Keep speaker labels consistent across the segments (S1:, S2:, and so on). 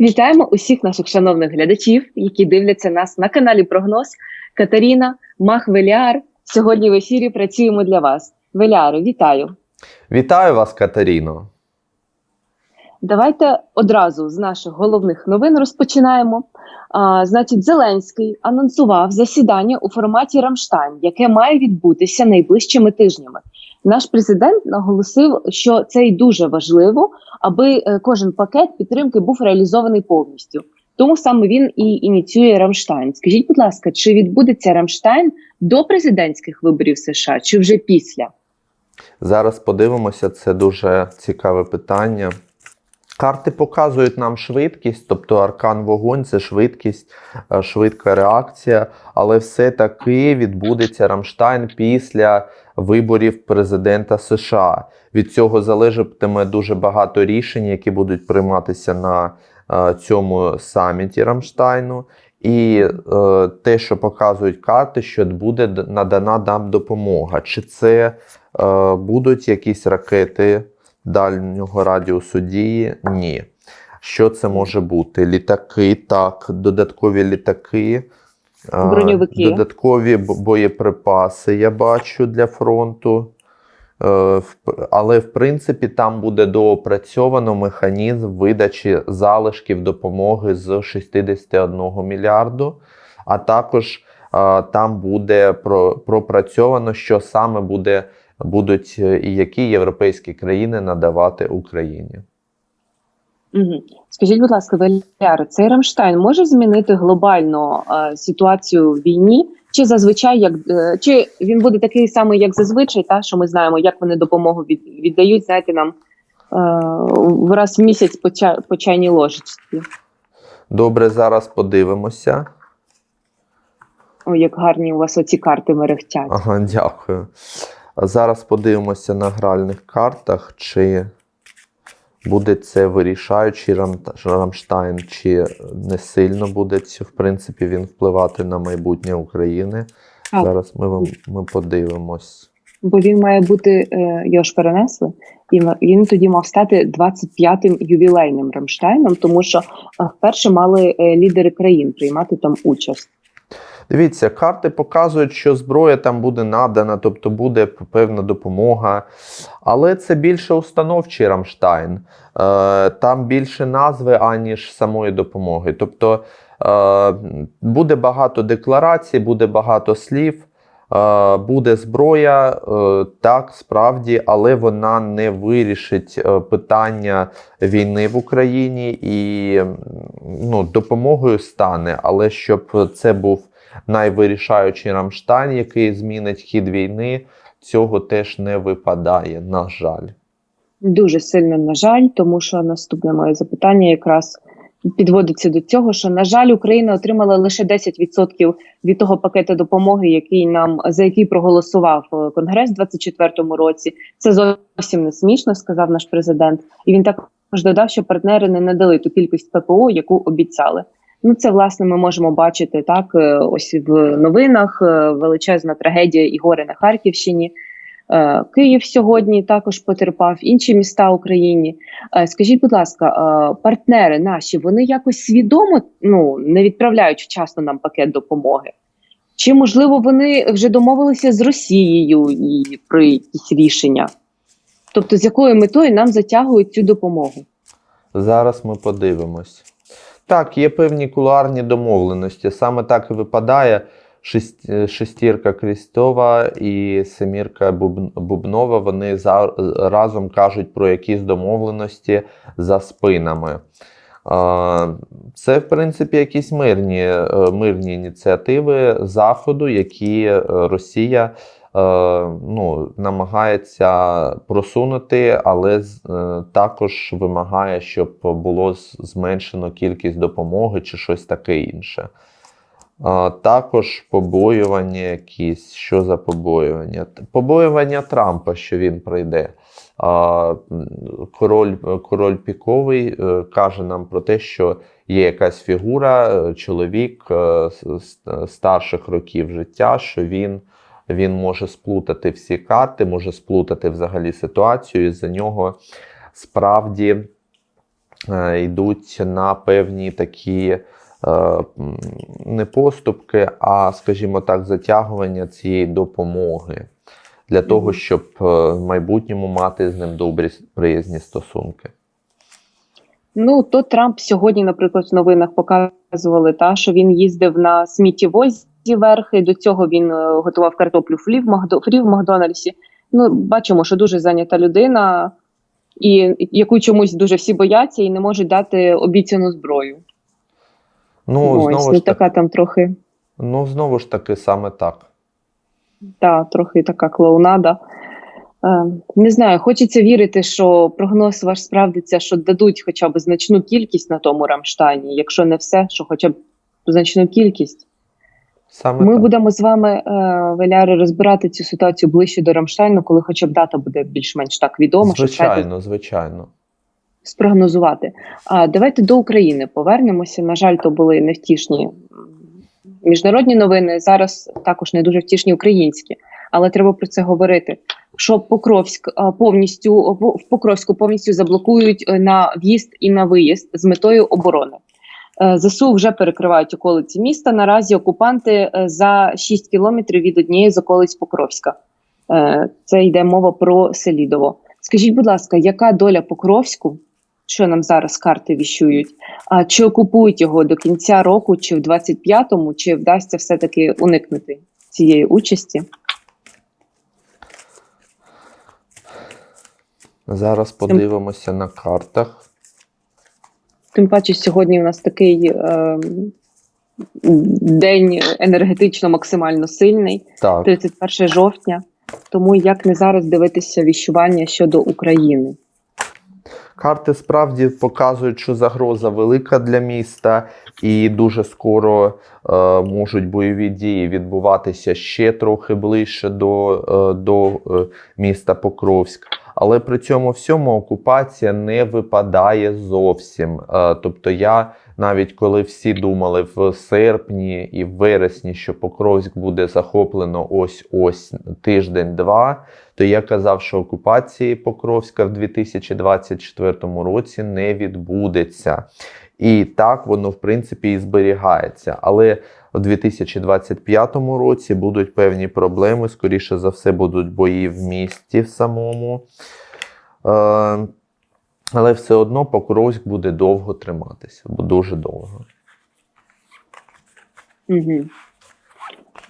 S1: Вітаємо усіх наших шановних глядачів, які дивляться нас на каналі Прогноз. Катерина Махвеляр. Сьогодні в ефірі працюємо для вас. Веляру, вітаю!
S2: Вітаю вас, Катеріно.
S1: Давайте одразу з наших головних новин розпочинаємо. А, значить, Зеленський анонсував засідання у форматі Рамштайн, яке має відбутися найближчими тижнями. Наш президент наголосив, що це й дуже важливо, аби е, кожен пакет підтримки був реалізований повністю. Тому саме він і ініціює Рамштайн. Скажіть, будь ласка, чи відбудеться Рамштайн до президентських виборів США, чи вже після?
S2: Зараз подивимося, це дуже цікаве питання. Карти показують нам швидкість, тобто аркан вогонь це швидкість, е, швидка реакція, але все-таки відбудеться Рамштайн після виборів президента США. Від цього залежатиме дуже багато рішень, які будуть прийматися на е, цьому саміті Рамштайну. І е, те, що показують карти, що буде надана нам допомога. Чи це е, будуть якісь ракети дальнього радіусу дії? Ні. Що це може бути? Літаки, так, додаткові літаки,
S1: Броньовики.
S2: додаткові боєприпаси я бачу для фронту. Е, в- Але в принципі там буде доопрацьовано механізм видачі залишків допомоги з 61 мільярду, а також там буде про- пропрацьовано, що саме буде, будуть е, і які європейські країни надавати Україні.
S1: Угу. Скажіть, будь ласка, Веляр, цей Рамштайн може змінити глобально е, ситуацію в війні? Чи зазвичай як е, чи він буде такий самий, як зазвичай, та що ми знаємо, як вони допомогу від, віддають, знаєте, нам е, раз в місяць по, ча, по чайній ложечці.
S2: Добре, зараз подивимося.
S1: Ой, як гарні у вас оці карти мерехтять.
S2: Ага, дякую. А Зараз подивимося на гральних картах, чи буде це вирішаючий рам- Рамштайн, чи не сильно буде в принципі він впливати на майбутнє України.
S1: Так.
S2: Зараз ми, вам- ми подивимось.
S1: Бо він має бути, е, його ж перенесли, і він тоді мав стати 25-м ювілейним Рамштайном, тому що е, вперше мали е, лідери країн приймати там участь.
S2: Дивіться, карти показують, що зброя там буде надана, тобто буде певна допомога. Але це більше установчий Рамштайн. Е, Там більше назви, аніж самої допомоги. Тобто е, буде багато декларацій, буде багато слів. е, Буде зброя, так, справді, але вона не вирішить питання війни в Україні і ну, допомогою стане, але щоб це був найвирішаючий Рамштайн, який змінить хід війни, цього теж не випадає, на жаль.
S1: Дуже сильно, на жаль, тому що наступне моє запитання якраз підводиться до цього, що на жаль, Україна отримала лише 10% від того пакету допомоги, який нам за який проголосував е, Конгрес у 24-му році. Це зовсім не смішно, сказав наш президент. І він також додав, що партнери не надали ту кількість ППО, яку обіцяли. Ну, це власне ми можемо бачити так. е, Ось в новинах е, величезна трагедія і горе на Харківщині. Е, Київ сьогодні також потерпав інші міста України. Скажіть, будь ласка, партнери наші вони якось свідомо ну не відправляють вчасно нам пакет допомоги? Чи можливо вони вже домовилися з Росією і про якісь рішення? Тобто, з якою метою нам затягують цю допомогу?
S2: Зараз ми подивимось. Так, є певні кулуарні домовленості. Саме так і випадає. Е, Шестірка Крістова і семірка Бубнова. Вони за- разом кажуть про якісь домовленості за спинами. Це, в принципі, якісь мирні, е, мирні ініціативи Заходу, які е, Росія ну, намагається просунути, але е, також вимагає, щоб було зменшено кількість допомоги чи щось таке інше. Також побоювання якісь. Що за побоювання? Побоювання Трампа, що він прийде. Король, король Піковий е, каже нам про те, що є якась фігура, е, чоловік е, старших років життя, що він, він може сплутати всі карти, може сплутати взагалі ситуацію, і за нього справді е, йдуть на певні такі е, не поступки, а, скажімо так, затягування цієї допомоги для того, щоб е, в майбутньому мати з ним добрі приязні стосунки.
S1: Ну то Трамп сьогодні, наприклад, в новинах показували та що він їздив на сміттєвозі верхи. До цього він е, готував картоплю фрі в, Макдональдсі. Ну бачимо, що дуже зайнята людина, і яку чомусь дуже всі бояться і не можуть дати обіцяну зброю.
S2: Ну,
S1: Ось
S2: знову
S1: ну
S2: ж таки,
S1: така там трохи.
S2: ну, знову ж таки, саме так.
S1: Та, трохи така клоунада. Е, не знаю, хочеться вірити, що прогноз ваш справдиться, що дадуть хоча б значну кількість на тому Рамштайні, якщо не все, що хоча б значну кількість.
S2: Саме
S1: Ми
S2: так.
S1: будемо з вами, е, Валяри, розбирати цю ситуацію ближче до Рамштайну, коли хоча б дата буде більш-менш так відома, щоб
S2: Звичайно, звичайно.
S1: спрогнозувати. А давайте до України повернемося. На жаль, то були невтішні міжнародні новини. Зараз також не дуже втішні українські, але треба про це говорити. Що Покровськ повністю в Покровську повністю заблокують е, на в'їзд і на виїзд з метою оборони. Е, ЗСУ вже перекривають околиці міста. Наразі окупанти е, за 6 кілометрів від однієї з околиць Покровська. Е, Це йде мова про Селідово. Скажіть, будь ласка, яка доля Покровську, що нам зараз карти віщують? А чи окупують його до кінця року, чи в 25-му, чи вдасться все-таки уникнути цієї участі?
S2: Зараз подивимося на картах.
S1: Тим паче, сьогодні у нас такий е, день енергетично максимально сильний,
S2: Так,
S1: 31 жовтня. Тому як не зараз дивитися віщування щодо України?
S2: карти справді показують, що загроза велика для міста, і дуже скоро е, можуть бойові дії відбуватися ще трохи ближче до, е, до е, міста Покровськ. Але при цьому всьому окупація не випадає зовсім. Е, тобто я навіть коли всі думали в серпні і в вересні, що Покровськ буде захоплено ось ось тиждень-два, то я казав, що окупації Покровська в 2024 році не відбудеться. І так воно в принципі і зберігається. Але у 2025 році будуть певні проблеми. Скоріше за все, будуть бої в місті в самому. Е, але все одно Покровськ буде довго триматися, бо дуже довго.
S1: Угу.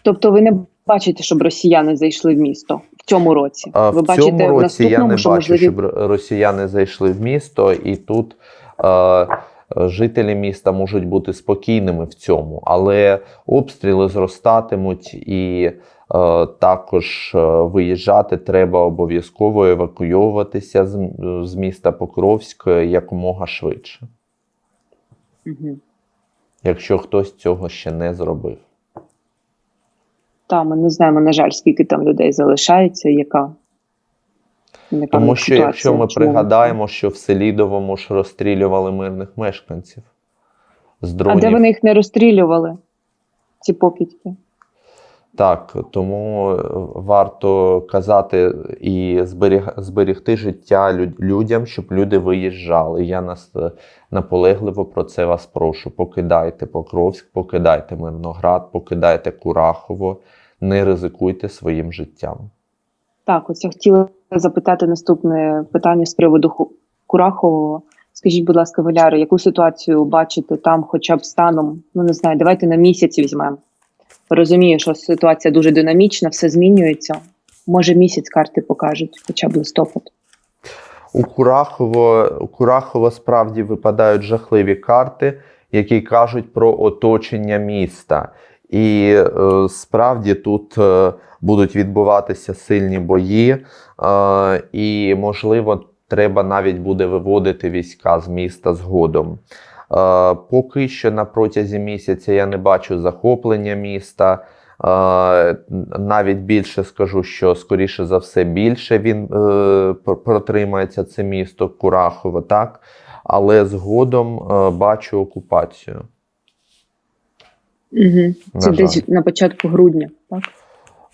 S1: Тобто, ви не бачите, щоб росіяни зайшли в місто в цьому році?
S2: А
S1: ви
S2: в
S1: бачите
S2: цьому році я не бачу,
S1: можливі
S2: щоб росіяни зайшли в місто, і тут е, жителі міста можуть бути спокійними в цьому, але обстріли зростатимуть і е, також е, виїжджати треба обов'язково евакуйовуватися з, з міста Покровськ якомога швидше,
S1: Угу.
S2: якщо хтось цього ще не зробив.
S1: Та ми не знаємо, на жаль, скільки там людей залишається, яка.
S2: Тому що
S1: ситуація,
S2: якщо ми
S1: чому?
S2: пригадаємо, що в Селідовому ж розстрілювали мирних мешканців з
S1: А де вони їх не розстрілювали? Ці покидьки?
S2: Так, тому е, варто казати і зберіг, зберігти життя люд- людям, щоб люди виїжджали. Я нас е, наполегливо про це вас прошу. Покидайте Покровськ, покидайте Мирноград, покидайте Курахово, не ризикуйте своїм життям.
S1: Так, ось я хотіла запитати наступне питання з приводу Курахового. Скажіть, будь ласка, Валяри, яку ситуацію бачите там, хоча б станом? Ну не знаю, давайте на місяць візьмемо. Розумію, що ситуація дуже динамічна, все змінюється. Може, місяць карти покажуть, хоча б листопад.
S2: У Курахово, у Курахово справді випадають жахливі карти, які кажуть про оточення міста. І е, справді тут е, будуть відбуватися сильні бої, е, і, можливо, треба навіть буде виводити війська з міста згодом. Поки що на протязі місяця я не бачу захоплення міста. Навіть більше скажу, що скоріше за все більше він протримається це місто Курахово, так? Але згодом бачу окупацію.
S1: Угу.
S2: На
S1: Це
S2: жаль.
S1: десь на початку грудня, так?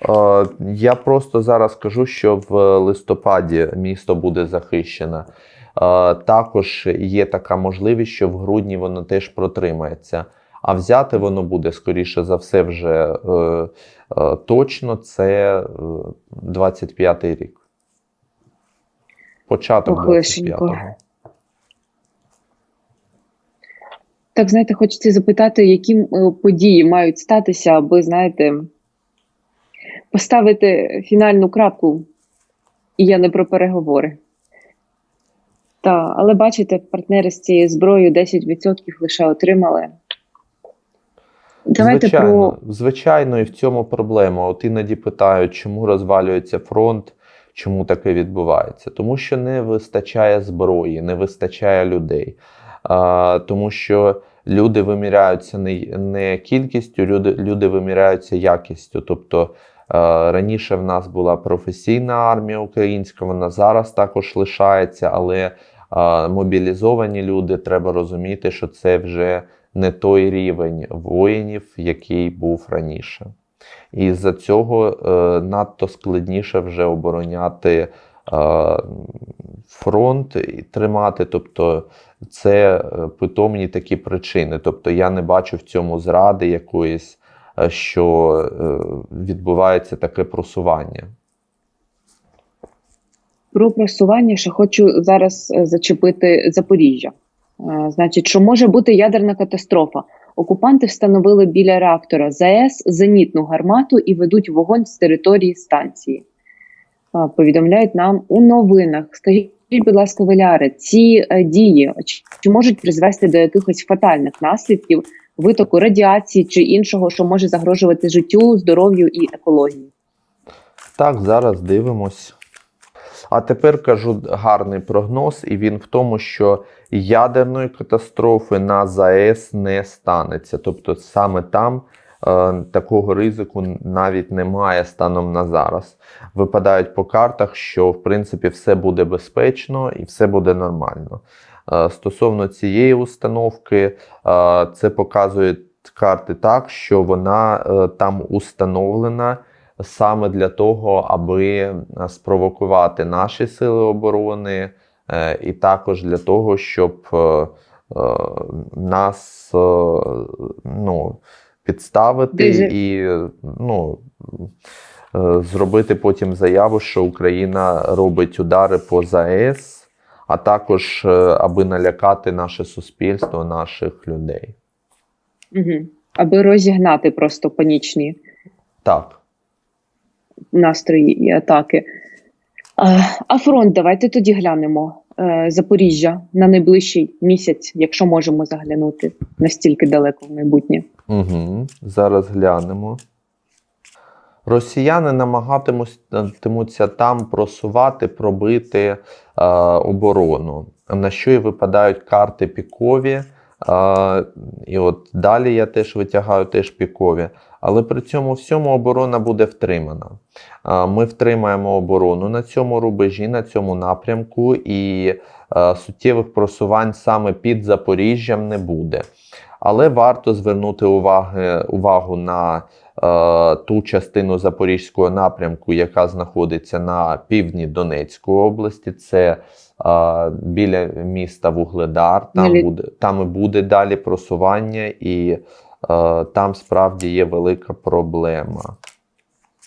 S2: Е, Я просто зараз кажу, що в листопаді місто буде захищено. також є така можливість, що в грудні воно теж протримається. А взяти воно буде, скоріше за все, вже е, е, точно це е, 25-й рік. Початок 25-го.
S1: Так, знаєте, хочеться запитати, які е, події мають статися, аби, знаєте, поставити фінальну крапку. І я не про переговори. Та, але бачите, партнери з цією зброєю 10% лише отримали. Давайте
S2: звичайно,
S1: про
S2: звичайно, і в цьому проблема. От іноді питають, чому розвалюється фронт, чому таке відбувається. Тому що не вистачає зброї, не вистачає людей. А, тому що люди виміряються не, не кількістю, люди, люди виміряються якістю. Тобто а, раніше в нас була професійна армія українська, вона зараз також лишається, але а, мобілізовані люди треба розуміти, що це вже не той рівень воїнів, який був раніше. І з-за цього е, надто складніше вже обороняти е, фронт тримати. Тобто це е, питомні такі причини. Тобто я не бачу в цьому зради якоїсь, е, що е, відбувається таке просування.
S1: Про просування ще хочу зараз зачепити Запоріжжя. Значить, що може бути ядерна катастрофа. Окупанти встановили біля реактора ЗАЕС зенітну гармату і ведуть вогонь з території станції. Повідомляють нам у новинах. Скажіть, будь ласка, Валяре, ці е, дії чи- можуть призвести до якихось фатальних наслідків витоку радіації чи іншого, що може загрожувати життю, здоров'ю і екології?
S2: Так, зараз дивимось. А тепер кажу гарний прогноз, і він в тому, що ядерної катастрофи на ЗАЕС не станеться. Тобто саме там такого ризику навіть немає станом на зараз. Випадають по картах, що в принципі все буде безпечно і все буде нормально. Е, стосовно цієї установки, е, це показують карти так, що вона е, там установлена саме для того, аби е, спровокувати наші сили оборони, е, і також для того, щоб е, е, нас е, ну, підставити
S1: Дуже-
S2: і ну, е, зробити потім заяву, що Україна робить удари по ЗАЕС, а також е, аби налякати наше суспільство, наших людей.
S1: Угу. Аби розігнати просто панічні
S2: Так.
S1: настрої і атаки. А фронт, давайте тоді глянемо. Е, Запоріжжя на найближчий місяць, якщо можемо заглянути настільки далеко в майбутнє.
S2: Угу. Зараз глянемо. Росіяни намагатимуться там просувати, пробити е, оборону, на що і випадають карти пікові. Е, і от далі я теж витягаю теж пікові. Але при цьому всьому оборона буде втримана. Ми втримаємо оборону на цьому рубежі, на цьому напрямку, і е, суттєвих просувань саме під Запоріжжям не буде. Але варто звернути уваги, увагу на е, ту частину Запорізького напрямку, яка знаходиться на півдні Донецької області. Це е, біля міста Вугледар. Там буде, там і буде далі просування, і там справді є велика проблема.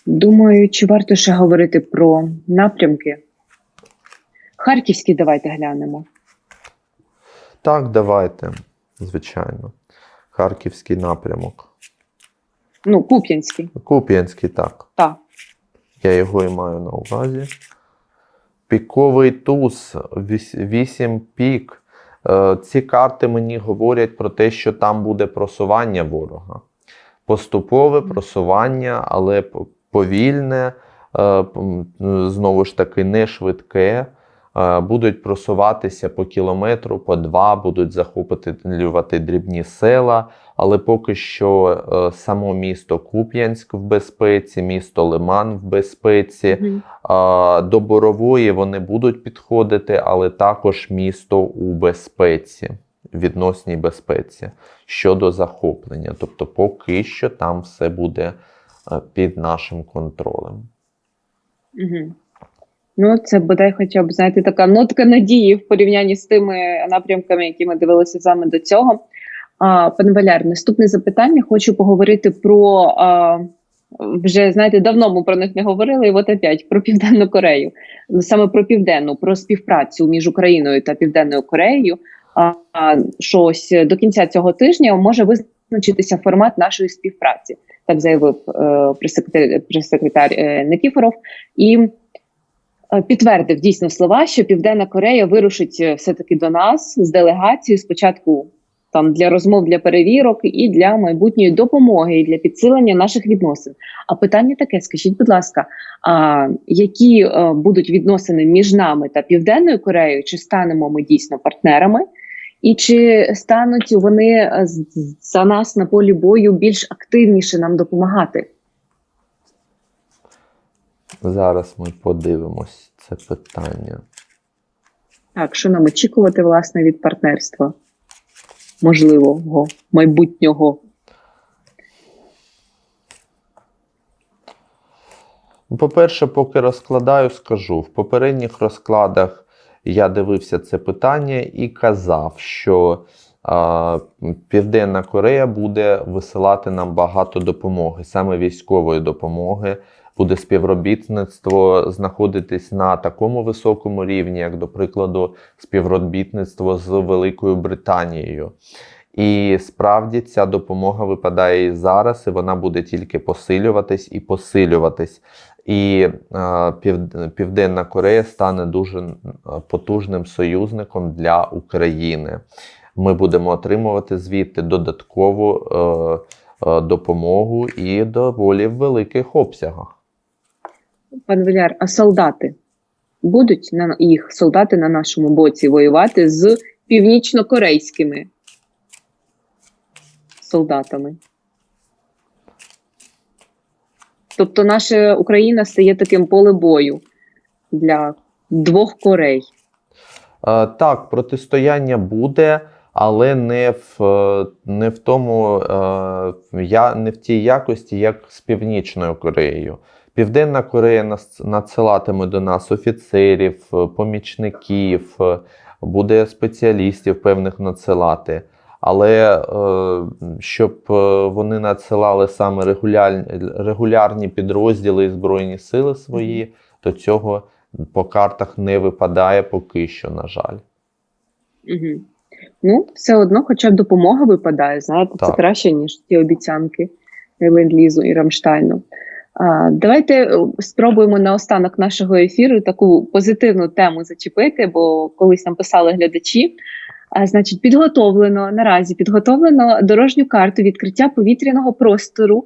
S1: Думаю, чи варто ще говорити про напрямки? Харківський давайте глянемо.
S2: Так, давайте, звичайно. Харківський напрямок.
S1: Ну, Куп'янський.
S2: Куп'янський так.
S1: Так.
S2: Я його і маю на увазі. Піковий туз, 8 пік. Е, Ці карти мені говорять про те, що там буде просування ворога. Поступове просування, але повільне, е, знову ж таки, не швидке. Е, Будуть просуватися по кілометру, по два, будуть захоплювати дрібні села. Але поки що е, само місто Куп'янськ в безпеці, місто Лиман в безпеці.
S1: Мгм.
S2: А, До Борової вони будуть підходити, але також місто у безпеці, відносній безпеці щодо захоплення. Тобто, поки що там все буде е, під нашим контролем.
S1: Угу. Ну, це бодай хоча б, знаєте, така нотка надії в порівнянні з тими напрямками, які ми дивилися з вами до цього. Пане Валяр, наступне запитання. Хочу поговорити про вже знаєте, давно ми про них не говорили, і от опять про Південну Корею. Саме про південну, про співпрацю між Україною та Південною Кореєю. А, а, що до кінця цього тижня може визначитися формат нашої співпраці, так заявив е, прес-секретар, е, Никіфоров. І е, підтвердив дійсно слова, що Південна Корея вирушить е, все-таки до нас з делегацією спочатку там для розмов, для перевірок і для майбутньої допомоги, і для підсилення наших відносин. А питання таке: скажіть, будь ласка, а які е, будуть відносини між нами та Південною Кореєю? Чи станемо ми дійсно партнерами? І чи стануть вони е, за нас на полі бою більш активніше нам допомагати?
S2: Зараз ми подивимось це питання.
S1: Так, що нам очікувати власне від партнерства можливого майбутнього?
S2: Ну, По-перше, поки розкладаю, скажу. В попередніх розкладах я дивився це питання і казав, що Південна Корея буде висилати нам багато допомоги, саме військової допомоги. Буде співробітництво знаходитись на такому високому рівні, як, до прикладу, співробітництво з Великою Британією. І справді ця допомога випадає і зараз, і вона буде тільки посилюватись і посилюватись. І е, Пів- Південна Корея стане дуже потужним союзником для України. Ми будемо отримувати звідти додаткову е, е, допомогу і доволі в великих обсягах.
S1: Пан Валяр, а солдати будуть на їх солдати на нашому боці воювати з північнокорейськими солдатами? Тобто наша Україна стає таким поле бою для двох Корей.
S2: Е, Так, протистояння буде, але не в, е, не в тому, е, я, не в тій якості, як з Північною Кореєю. Південна Корея надсилатиме до нас офіцерів, е, помічників, буде спеціалістів певних надсилати. Але щоб вони надсилали саме регулярні, регулярні підрозділи і збройні сили свої, то цього по картах не випадає поки що, на жаль.
S1: Угу. Ну, все одно, хоча б допомога випадає, знаєте, це краще, ніж ті обіцянки Ленд-Лізу і Рамштайну. А, давайте е, спробуємо наостанок нашого ефіру таку позитивну тему зачепити, бо колись нам писали глядачі. А, значить, підготовлено наразі підготовлено дорожню карту відкриття повітряного простору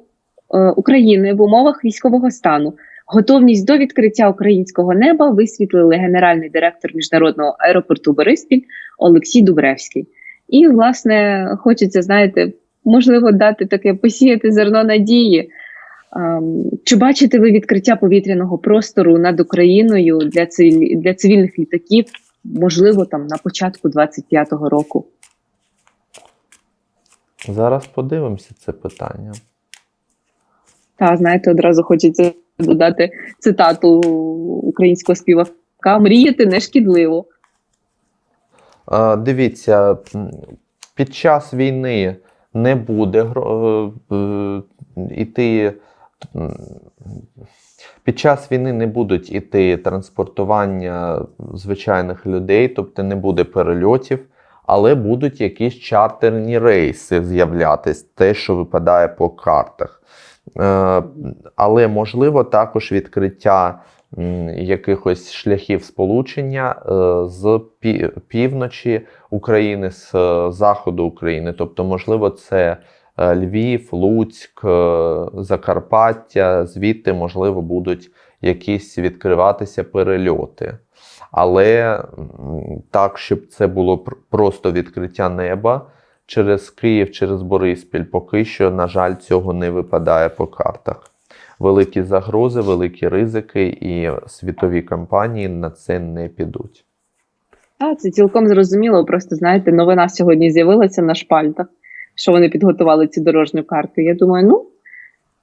S1: е, України в умовах військового стану. Готовність до відкриття українського неба висвітлили генеральний директор міжнародного аеропорту Бориспіль Олексій Дубревський. І, власне, хочеться, знаєте, можливо, дати таке посіяти зерно надії. Ем, Чи бачите ви відкриття повітряного простору над Україною для цивіль... для цивільних літаків, можливо, там на початку 25-го року?
S2: Зараз подивимося це питання.
S1: Та знаєте, одразу хочеться додати цитату українського співака: мріяти не шкідливо.
S2: Е, Дивіться, під час війни не буде е, е, іти. Під час війни не будуть іти транспортування звичайних людей, тобто не буде перельотів, але будуть якісь чартерні рейси з'являтись, те, що випадає по картах. Е, Але можливо також відкриття якихось шляхів сполучення е, з півночі України, з е, заходу України. Тобто, можливо, це Львів, Луцьк, Закарпаття, звідти, можливо, будуть якісь відкриватися перельоти. Але так, щоб це було просто відкриття неба через Київ, через Бориспіль, поки що, на жаль, цього не випадає по картах. Великі загрози, великі ризики, і світові компанії на це не підуть.
S1: А, це цілком зрозуміло. Просто знаєте, новина сьогодні з'явилася на шпальтах, що вони підготували цю дорожню карту. Я думаю, ну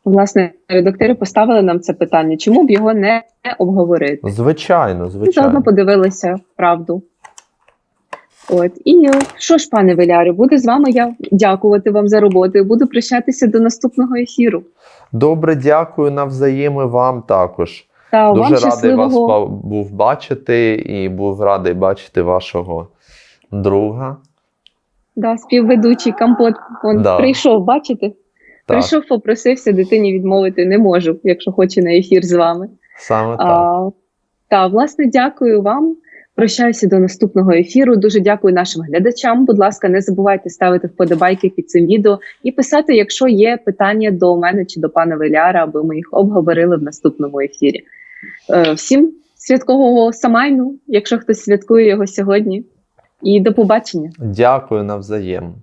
S1: власне редактори поставили нам це питання, чому б його не обговорити?
S2: Звичайно,
S1: І заодно подивилися правду. От і що ж, пане Велярю, буду з вами я дякувати вам за роботу. і Буду прощатися до наступного ефіру.
S2: Добре, дякую навзаєм і вам також.
S1: Та
S2: Дуже
S1: вам
S2: радий вас
S1: щасливого
S2: був бачити і був радий бачити вашого друга.
S1: да, співведучий компот. Он
S2: Да.
S1: прийшов, бачите?
S2: Так,
S1: Прийшов, попросився дитині відмовити. Не можу, якщо хоче на ефір з вами.
S2: саме так.
S1: А, та, власне, дякую вам. Прощаюся до наступного ефіру. Дуже дякую нашим глядачам. Будь ласка, не забувайте ставити вподобайки під цим відео і писати, якщо є питання до мене чи до пана Веляра, аби ми їх обговорили в наступному ефірі. Е, всім святкового Самайну, якщо хтось святкує його сьогодні. І до побачення.
S2: Дякую навзаєм.